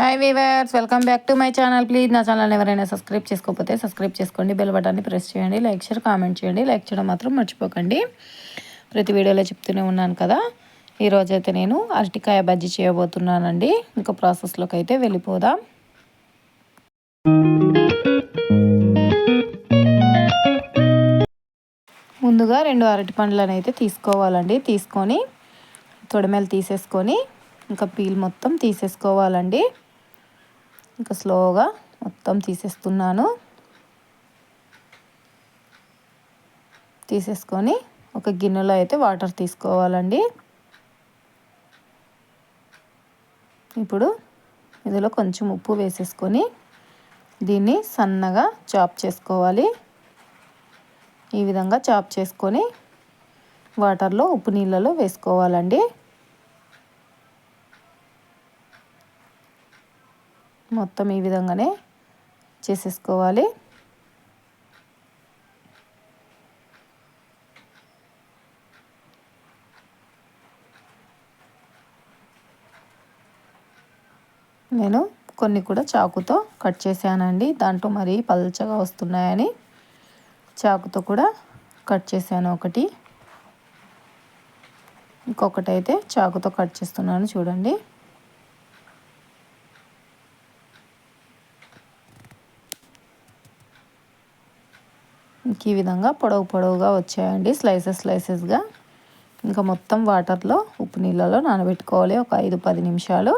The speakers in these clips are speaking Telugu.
Hi viewers welcome back to my channel please నా ఛానల్ ఎవరైనా సబ్స్క్రైబ్ చేసుకోకపోతే సబ్స్క్రైబ్ చేసుకోండి బెల్ బటన్ని ప్రెస్ చేయండి లైక్ షేర్ కామెంట్ చేయండి. లైక్ చేయడం మాత్రం మర్చిపోకండి. ప్రతి వీడియోలో చెప్తూనే ఉన్నాను కదా. ఈరోజైతే అయితే నేను అరటికాయ బజ్జీ చేయబోతున్నానండి. ఇంకా ప్రాసెస్లోకి అయితే వెళ్ళిపోదాం. ముందుగా రెండు అరటి పండ్లను అయితే తీసుకోవాలండి. తీసుకొని తొడమేలు తీసేసుకొని ఇంకా పీల్ మొత్తం తీసేసుకోవాలండి. ఇంకా స్లోగా మొత్తం తీసేస్తున్నాను. తీసేసుకొని ఒక గిన్నెలో అయితే వాటర్ తీసుకోవాలండి. ఇప్పుడు ఇందులో కొంచెం ఉప్పు వేసేసుకొని దీన్ని సన్నగా చాప్ చేసుకోవాలి. ఈ విధంగా చాప్ చేసుకొని వాటర్లో ఉప్పు నీళ్ళలో వేసుకోవాలండి. మొత్తం ఈ విధంగానే చేసేసుకోవాలి. నేను కొన్ని కూడా చాకుతో కట్ చేశానండి. దాంట్లో మరీ పల్చగా వస్తున్నాయని చాకుతో కూడా కట్ చేశాను ఒకటి. ఇంకొకటి అయితే చాకుతో కట్ చేస్తున్నాను చూడండి. ఈ విధంగా పొడవు పొడవుగా వచ్చాయండి స్లైసెస్ స్లైసెస్గా ఇంకా మొత్తం వాటర్లో ఉప్పు నీళ్ళలో నానబెట్టుకోవాలి ఒక ఐదు పది నిమిషాలు.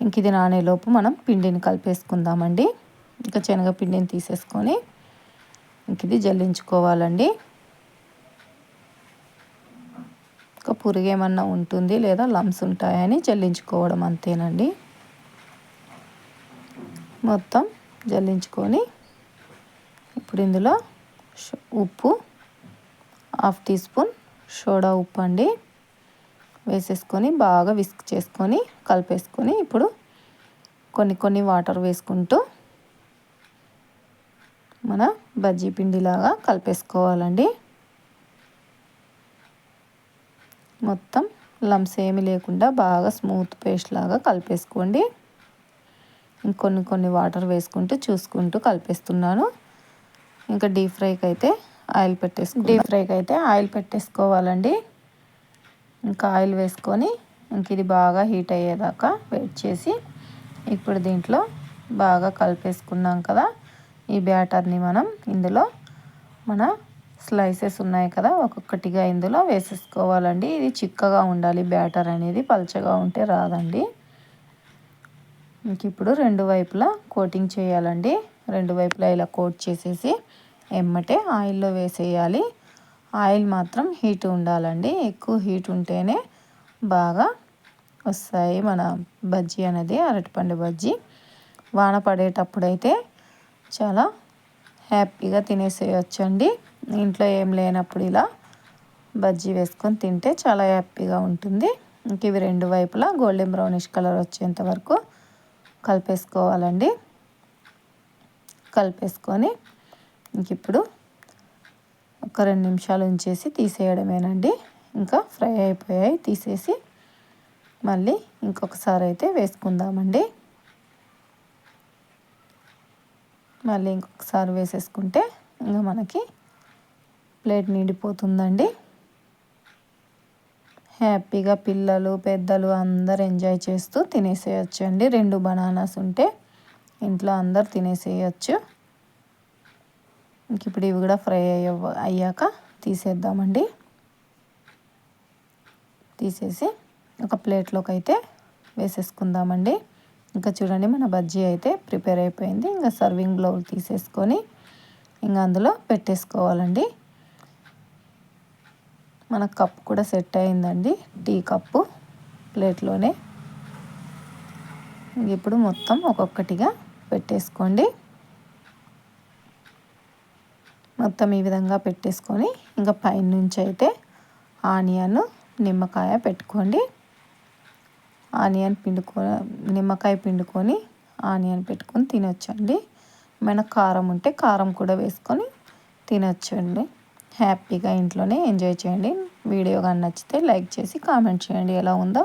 ఇంక ఇది నానేలోపు మనం పిండిని కలిపేసుకుందామండి. ఇంకా శనగపిండిని తీసేసుకొని ఇంక ఇది జల్లించుకోవాలండి. ఇంకా పురుగు ఏమన్నా ఉంటుంది లేదా లమ్స్ ఉంటాయని జల్లించుకోవడం అంతేనండి. మొత్తం జల్లించుకొని ఇప్పుడు ఇందులో ఉప్పు హాఫ్ టీ స్పూన్ సోడా ఉప్పు అండి. వేసేసుకొని బాగా విస్క్ చేసుకొని కలిపేసుకొని ఇప్పుడు కొన్ని కొన్ని వాటర్ వేసుకుంటూ మన బజ్జీ పిండిలాగా కలిపేసుకోవాలండి. మొత్తం లమ్స్ ఏమి లేకుండా బాగా స్మూత్ పేస్ట్ లాగా కలిపేసుకోండి. ఇంకొన్ని కొన్ని వాటర్ వేసుకుంటూ చూసుకుంటూ కలిపేస్తున్నాను. ఇంకా డీప్ ఫ్రైకి అయితే ఆయిల్ పెట్టేసుకో డీప్ ఫ్రైకి అయితే ఆయిల్ పెట్టేసుకోవాలండి. ఇంకా ఆయిల్ వేసుకొని ఇంక ఇది బాగా హీట్ అయ్యేదాకా వెయిట్ చేసి ఇప్పుడు దీంట్లో బాగా కలిపేసుకున్నాం కదా. ఈ బ్యాటర్ని మనం ఇందులో మన స్లైసెస్ ఉన్నాయి కదా ఒక్కొక్కటిగా ఇందులో వేసేసుకోవాలండి. ఇది చిక్కగా ఉండాలి బ్యాటర్ అనేది పలచగా ఉంటే రాదండి. ఇంక ఇప్పుడు రెండు వైపులా కోటింగ్ చేయాలండి. రెండు వైపులా ఇలా కోట్ చేసేసి ఎమ్మటే ఆయిల్లో వేసేయాలి. ఆయిల్ మాత్రం హీట్ ఉండాలండి. ఎక్కువ హీట్ ఉంటేనే బాగా వస్తాయి మన బజ్జీ అనేది అరటిపండు బజ్జీ. వాన పడేటప్పుడైతే చాలా హ్యాపీగా తినేసేయచ్చండి. ఇంట్లో ఏం లేనప్పుడు ఇలా బజ్జీ వేసుకొని తింటే చాలా హ్యాపీగా ఉంటుంది. ఇంక ఇవి రెండు వైపులా గోల్డెన్ బ్రౌనిష్ కలర్ వచ్చేంత వరకు కలిపేసుకోవాలండి. కలిపేసుకొని ఇంక ఇప్పుడు ఒక రెండు నిమిషాలు ఉంచేసి తీసేయడమేనండి. ఇంకా ఫ్రై అయిపోయాయి తీసేసి మళ్ళీ ఇంకొకసారి అయితే వేసుకుందామండి. మళ్ళీ ఇంకొకసారి వేసేసుకుంటే ఇంకా మనకి ప్లేట్ నిండిపోతుందండి. హ్యాపీగా పిల్లలు పెద్దలు అందరు ఎంజాయ్ చేస్తూ తినేసేయచ్చు రెండు బనానాస్ ఉంటే ఇంట్లో అందరు తినేసేయచ్చు. ఇంక ఇప్పుడు ఇవి కూడా ఫ్రై అయ్య అయ్యాక తీసేద్దామండి. తీసేసి ఒక ప్లేట్లోకి అయితే వేసేసుకుందామండి. ఇంకా చూడండి మన బజ్జీ అయితే ప్రిపేర్ అయిపోయింది. ఇంకా సర్వింగ్ బ్లౌజ్ తీసేసుకొని ఇంకా అందులో పెట్టేసుకోవాలండి. మన కప్ కూడా సెట్ అయిందండి. టీ కప్పు ప్లేట్లోనే. ఇప్పుడు మొత్తం ఒక్కొక్కటిగా పెట్టేసుకోండి. మొత్తం ఈ విధంగా పెట్టేసుకొని ఇంకా పైన నుంచి అయితే ఆనియన్ నిమ్మకాయ పెట్టుకోండి. ఆనియన్ పిండుకో నిమ్మకాయ పిండుకొని ఆనియన్ పెట్టుకొని తినొచ్చండి. ఏమైనా కారం ఉంటే కారం కూడా వేసుకొని తినొచ్చండి. హ్యాపీగా ఇంట్లోనే ఎంజాయ్ చేయండి. వీడియో కానీ నచ్చితే లైక్ చేసి కామెంట్ చేయండి. ఎలా ఉందో